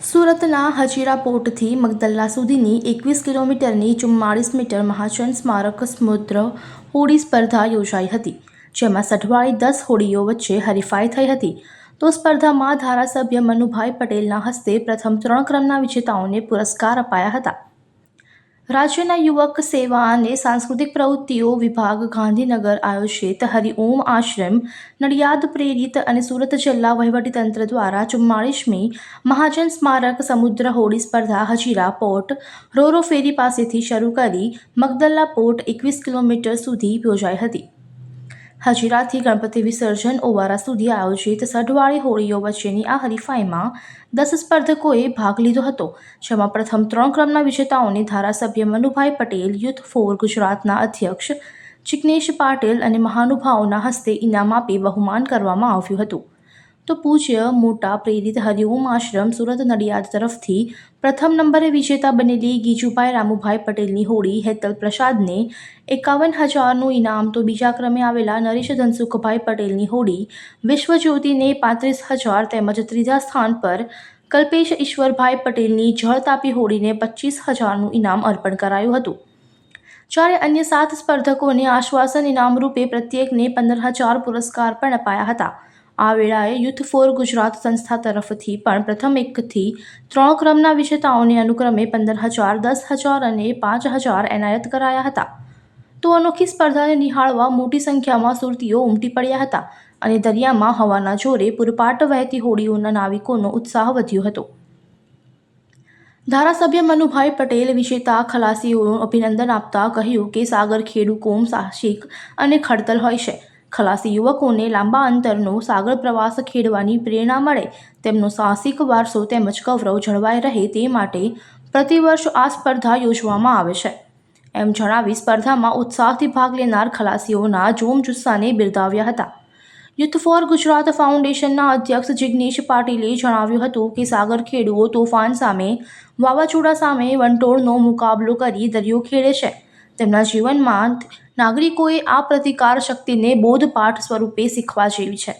સુરતના હજીરા પોર્ટથી મગદલ્લા સુધીની એકવીસ કિલોમીટરની ચુમ્માળીસ મીટર મહાજન સ્મારક સમુદ્ર હોડી સ્પર્ધા યોજાઈ હતી, જેમાં સઠવાળી દસ હોડીઓ વચ્ચે હરીફાઈ થઈ હતી. તો સ્પર્ધામાં ધારાસભ્ય મનુભાઈ પટેલના હસ્તે પ્રથમ ત્રણ ક્રમના વિજેતાઓને પુરસ્કાર અપાયા હતા. રાજ્યના યુવક સેવા અને સાંસ્કૃતિક પ્રવૃત્તિઓ વિભાગ ગાંધીનગર આયોજિત હરિઓમ આશ્રમ, નડિયાદ પ્રેરિત અને સુરત જિલ્લા વહીવટીતંત્ર દ્વારા ચુમ્માળીસમી મહાજન સ્મારક સમુદ્ર હોડી સ્પર્ધા હજીરા પોર્ટ, રોરો ફેરી પાસેથી શરૂ કરી મગદલ્લા પોર્ટ એકવીસ કિલોમીટર સુધી યોજાઈ હતી. હજીરાથી ગણપતિ વિસર્જન ઓવારા સુધી આયોજિત સઢવાળી હોળીઓ વચ્ચેની આ હરીફાઈમાં દસ સ્પર્ધકોએ ભાગ લીધો હતો, જેમાં પ્રથમ ત્રણ ક્રમના વિજેતાઓને ધારાસભ્ય મનુભાઈ પટેલ, યુથ ફોર ગુજરાતના અધ્યક્ષ જિગ્નેશ પાટેલ અને મહાનુભાવોના હસ્તે ઇનામ આપી બહુમાન કરવામાં આવ્યું હતું. તો પૂજ્ય મોટા પ્રેરિત હરિઓમ આશ્રમ સુરત નડિયાદ તરફથી પ્રથમ નંબરે વિજેતા બનેલી ગીજુભાઈ રામુભાઈ પટેલની હોડી હેતલ પ્રસાદને એકાવન હજારનું ઇનામ તો બીજા ક્રમે આવેલા નરેશ ધનસુખભાઈ પટેલની હોડી વિશ્વજ્યોતિને પાંત્રીસ હજાર તેમજ ત્રીજા સ્થાન પર કલ્પેશ ઈશ્વરભાઈ પટેલની જળ તાપી હોડીને પચીસ હજારનું ઇનામ અર્પણ કરાયું હતું. જ્યારે અન્ય સાત સ્પર્ધકોને આશ્વાસન ઇનામ રૂપે પ્રત્યેકને પંદર હજાર પુરસ્કાર પણ અપાયા હતા. આ વેળાએ યુથ ફોર ગુજરાત સંસ્થા તરફથી પણ પ્રથમ એકથી ત્રણ ક્રમના વિજેતાઓને અનુક્રમે પંદર હજાર દસ હજાર અને પાંચ હજાર એનાયત કરાયા હતા. તો અનોખી સ્પર્ધાને નિહાળવા મોટી સંખ્યામાં સુરતીઓ ઉમટી પડ્યા હતા અને દરિયામાં હવાના જોરે પૂરપાટ વહેતી હોડીઓના નાવિકોનો ઉત્સાહ વધ્યો હતો. ધારાસભ્ય મનુભાઈ પટેલ વિજેતા ખલાસીઓનું અભિનંદન આપતા કહ્યું કે સાગર ખેડુ કોમ સાહસિક અને ખડતલ હોય છે. ખલાસી યુવકોને લાંબા અંતરનો સાગર પ્રવાસ ખેડવાની પ્રેરણા મળે. તેમનો સાહસિક વારસો તેમજ ગૌરવ જળવાઈ રહે તે માટે પ્રતિવર્ષ આ સ્પર્ધા યોજવામાં આવે છે. એમ જણાવી સ્પર્ધામાં ઉત્સાહથી ભાગ લેનાર ખલાસીઓના જોમ જુસ્સાને બિરદાવ્યા હતા. યુથ ફોર ગુજરાત ફાઉન્ડેશનના અધ્યક્ષ જિગ્નેશ પાટીલે જણાવ્યું હતું કે સાગર ખેડૂઓ તોફાન સામે વાવાઝોડા સામે વંટોળનો મુકાબલો કરી દરિયો ખેડે છે. તેમના જીવનમાં નાગરિકોએ આ પ્રતિકાર શક્તિને બોધપાઠ સ્વરૂપે શીખવા જેવી છે.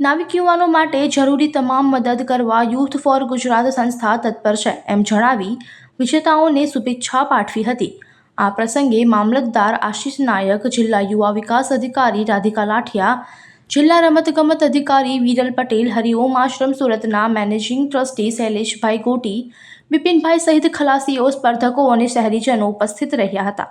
નાવિક યુવાનો માટે જરૂરી તમામ મદદ કરવા યુથ ફોર ગુજરાત સંસ્થા તત્પર છે એમ જણાવી વિજેતાઓને શુભેચ્છા પાઠવી હતી. આ પ્રસંગે મામલતદાર આશિષ નાયક, જિલ્લા યુવા વિકાસ અધિકારી રાધિકા લાઠિયા, જિલ્લા રમતગમત અધિકારી વિરલ પટેલ, હરિઓમ આશ્રમ સુરતના મેનેજિંગ ટ્રસ્ટી શૈલેષભાઈ ગોટી બિપિનભાઈ સહિત ખલાસીઓ સ્પર્ધકો અને શહેરીજનો ઉપસ્થિત રહ્યા હતા.